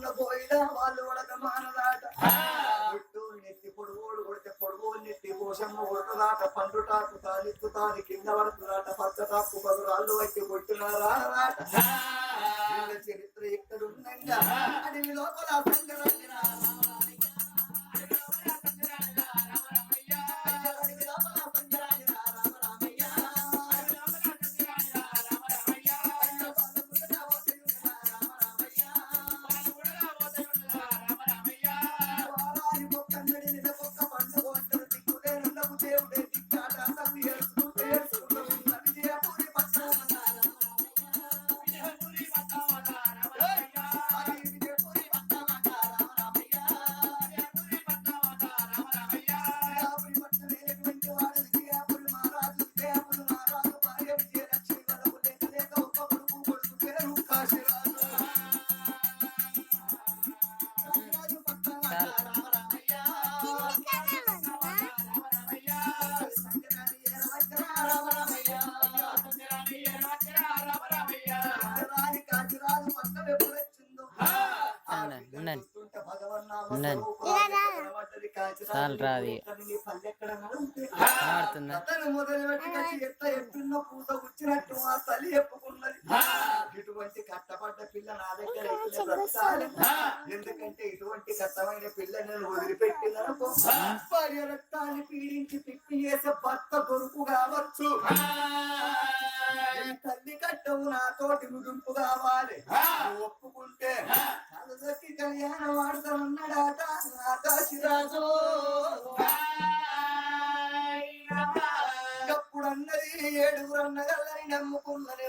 ఉన్న పోయినా వాళ్ళు ఉడక మానదాట పుట్టు నెత్తి పొడుగోడు కొడితే పొడుగు నెత్తి పోషమ్మ కొడుకుదాట పండు టాకు తాలిత్తు తాని కింద పడుతుదాట పచ్చ టాకు పది రాళ్ళు వచ్చి కొట్టినారా చరిత్ర ఎక్కడుందంగా అడవి లోపల సంగరాన్ని అడవి చాలు రాది. కనబడుతుందా? వచ్చినట్టు ఆ తల్లి చెప్పుకున్నది. ఇటువంటి కట్టపడ్డ పిల్ల నా దగ్గర ఎట్లా బ్రతకాలి? ఎందుకంటే ఇటువంటి కట్టమైన పిల్ల నేను భార్య రక్తాన్ని పీడించి పిప్పి చేసే భర్త దొరుకు కావచ్చు. ఈ తల్లి కట్టవు నాతోటి ముగింపు కావాలి. ఒప్పుకుంటే కలదొక్కి కళ్యాణం ఆడతామన్నాడాట ఆకాశరాజు ఏడుగురు అన్నగల్లని నమ్ముకున్నది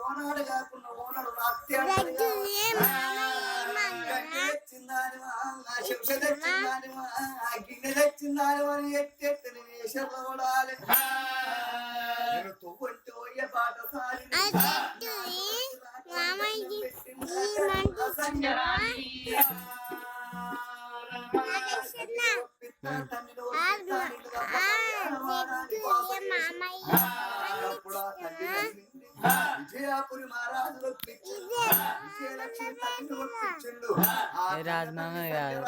ఓనాడు కాకుండా ఓనాడు నాట్యాడు గిన్నె తెచ్చిందాని అని ఎత్తెత్తి వేషంలో విజయాపురి మహారాజులు ఒప్పించిండు. విజయలక్ష్మి తల్లిని ఒప్పించిండు. ఆ ఏ రాజమామ కాదు.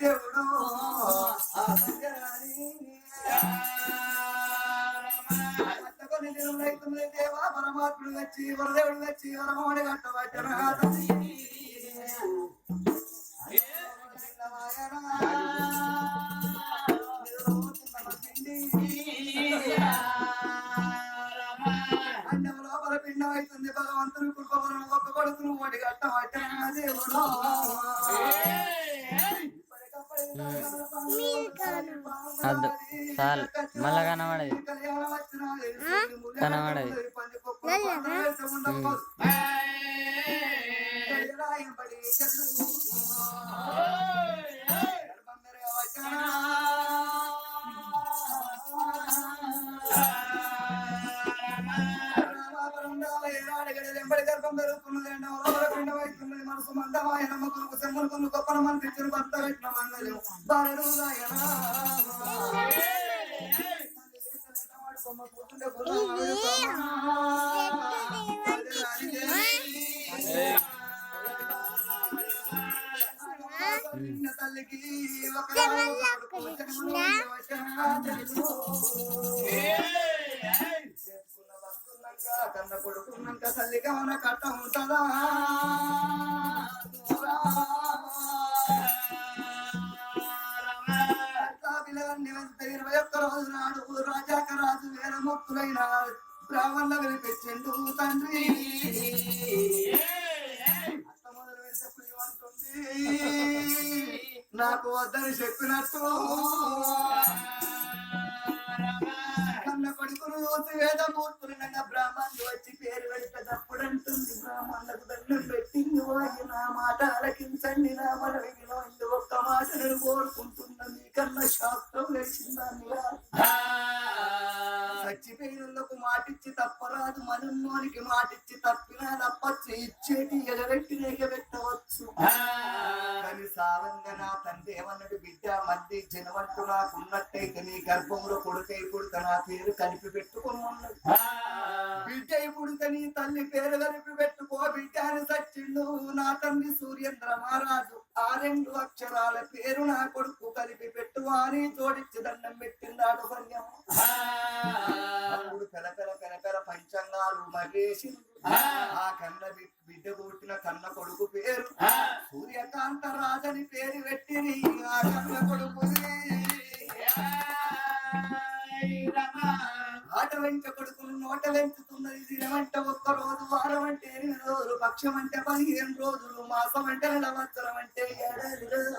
దేవుడు ఆ దేవా పరమాత్ముడు వచ్చి వరదేవుడు వచ్చి వరమోడి కట్టబట్టరా కనబడది మనసు మందమాయ నమ్మకులకు సెమ్మలు గొప్పన మంది ఇచ్చిన భర్త పెట్టిన మందలు బాలడు కన్న కొడుకున్నంత తల్లిగా ఉన్న కట్ట ఉంటుందా? రోజు నాడు రాజాక రాజు వేల మొక్కులైన బ్రాహ్మణుల వినిపించిండు తండ్రి అత్త మొదలు నాకు వద్దని చెప్పినట్టు. కన్న కొడుకులు వేదమూర్తులు నన్న బ్రాహ్మణులు వచ్చి పేరు పెడితే అంటుంది. బ్రాహ్మణులకు దండం పెట్టింది వాయి నా మాట అలకించండి నా మనవిని నోంది ఒక్క మాట నేను మీకన్నా శాస్త్రం లేచిందా చచ్చిపోయినకు మాటిచ్చి తప్పరాదు మనన్నోనికి మాటిచ్చి తప్పినా తప్పచ్చు ఇచ్చేటి ఎగబెట్టి ఎగబెట్టవచ్చు కానీ సావంగా నా తండ్రి ఏమన్నాడు బిడ్డ మధ్య జనవంతు నాకు ఉన్నట్టయితే నీ గర్భంలో కొడుకై పుడక నా పేరు కలిపి పెట్టుకోమన్నాడు బిడ్డ పుడక నీ తల్లి పేరు కలిపి పెట్టుకో బిడ్డ అని సచ్చిండు నా తండ్రి సూర్యేంద్ర మహారాజు. ఆ రెండు అక్షరాల పేరు నా కొడుకు కలిపి పెట్టు అని జోడించి దండం పెట్టిందాడు సన్యం. అప్పుడు కలకల కలకల పంచంగాలు మర్రేసి ఆ. కన్న బిడ్డ పుట్టిన కన్న కొడుకు పేరు సూర్యకాంత రాజని పేరు పెట్టిని ఆ కన్న కొడుకు ఆట వెంట కొడుకులు నోట వెంచుతున్నది దినమంటే ఒక్క రోజు వారం అంటే ఎనిమిది రోజులు పక్షం అంటే పదిహేను రోజులు మాసం అంటే సంవత్సరం అంటే ఏడాది రోజులు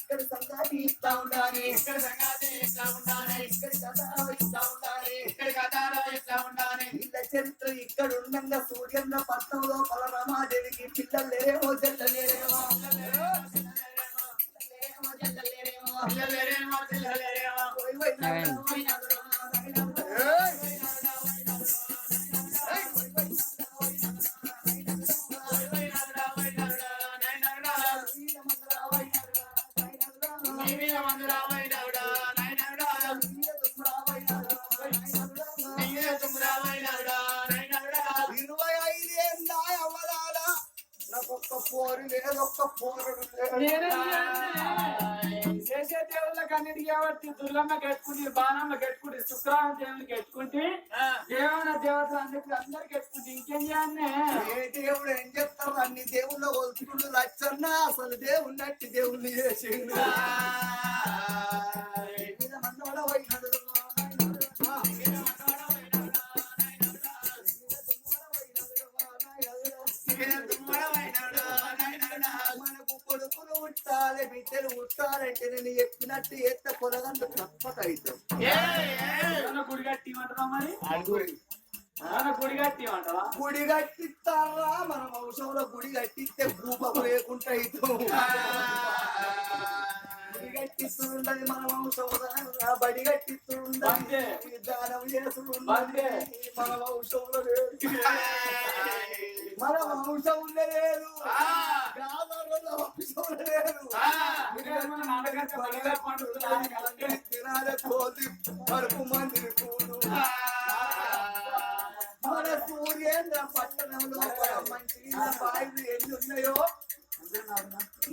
ఇక్కడ సంగతి ఇస్తా ఉండాలి. ఇక్కడ సంగతి ఒక్క పోరు లేదొక్క పోరు. లేదు చేసే దేవుళ్ళకి అన్నిటికీ కాబట్టి దుర్గమ్మ కట్టుకుంటే బాణమ్మ కట్టుకుంటే శుక్రవారం దేవుళ్ళు కట్టుకుంటే దేవన దేవతలు అందరికి అందరికి కట్టుకుంటే ఇంకేం చేయాలి? ఏ దేవుడు ఏం చెప్తారు అన్ని దేవుళ్ళ వలుపులు లచ్చన్న అసలు నట్టి దేవుణ్ణి చేసిండు. మీద మందోడ పోయినాడు. కొడుకులు ఉట్టాలి బిడ్డలు ఉట్టాలంటే నేను చెప్పినట్టు ఎత్త పొలగంట తప్పక అవుతాం ఏమన్నా గుడి గుడి కట్టిస్తారా మన వంశంలో గుడి కట్టిస్తే భూపకు లేకుండా అవుతాం గుడి కట్టిస్తుండదు మన వంశంలో. దానం చేస్తుండదు అంతే. మన వంశంలో లేదు మన వంశంలో లేదు తినాలి కోసి కడుపు మందిని కూడు మన సూర్యేంద్ర పట్టణంలో మంచి బాయిలు ఎన్ని ఉన్నాయో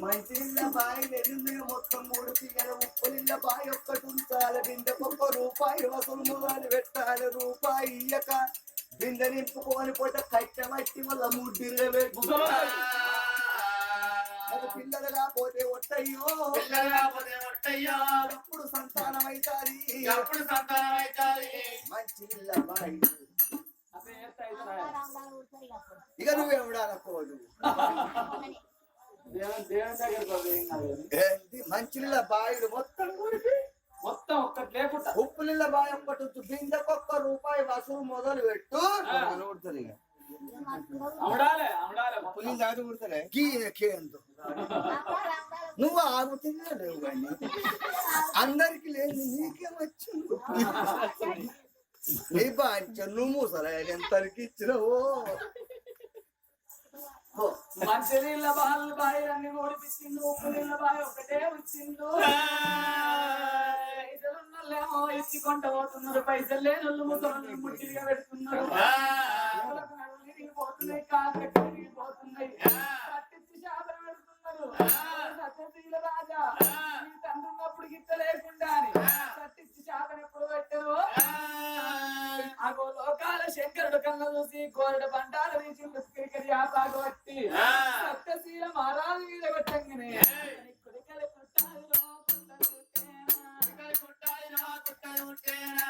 మంచి నీళ్ళ బాయిలు ఎన్ని ఉన్నాయో మొత్తం మూడు తీగల ఉప్పు నీళ్ళ బాయి ఒక్కటి ఉంచాలి. బిందెకు ఒక్క రూపాయి వసూలు మొదలు పెట్టాలి. రూపాయి ఇయ్యక బిందె నింపుకొని పోతే కట్టబట్టి వల్ల ముడ్డిరే అది పిల్లలు కాకపోతే ఒట్టయ్యో. ఎప్పుడు సంతానం అవుతాది? ఎప్పుడు సంతానం అవుతుంది? మంచి నీళ్ళ బాయి? ఇక అనుకోదు దేవుని దేవుని బాయిలు మొత్తం కూడిపి మొత్తం ఒక్కటి లేకుండా ఉప్పు నీళ్ళ బావి ఒక్కటి ఉంచు. బిందెకొక్క రూపాయి వసూలు మొదలు పెట్టు అమడాలే అమడాలే గీ కేందు నువ్వు ఆగుతున్నా లేవు కానీ అందరికి లేదు నీకేమొచ్చింది నీ బాంచ నువ్వు సరే ఎంతరికి ఇచ్చినావో మంచి నీళ్ళ బాలు బాయి అన్ని ఓడిపించిండు ఉప్పు నీళ్ళ బాయి ఒకటే వచ్చిండు. పైసలు ఉన్నోళ్ళేమో ఎత్తికొంట పోతున్నారు పైసలు లేని వాళ్ళు ముసలు ముట్టిగా పెడుతున్నారు. విరిగిపోతున్నాయి కాళ్ళు రెక్కలు విరిగిపోతున్నాయి కట్టించి శాపం పెడుతున్నారు. సత్యశీల రాజా తండ్రి ఉన్నప్పుడు గిట్ట లేకుండా అని శంకరుడు కన్న చూసి కోరుడు పంటాలు వేసిండు కిరికరి ఆపాగొట్టి సత్యశీల మారాజు మీద కొట్టంగినే. కుడికలు కుట్టాలి కుట్టాలి ఉంటేనా కుట్టలు ఉంటేనా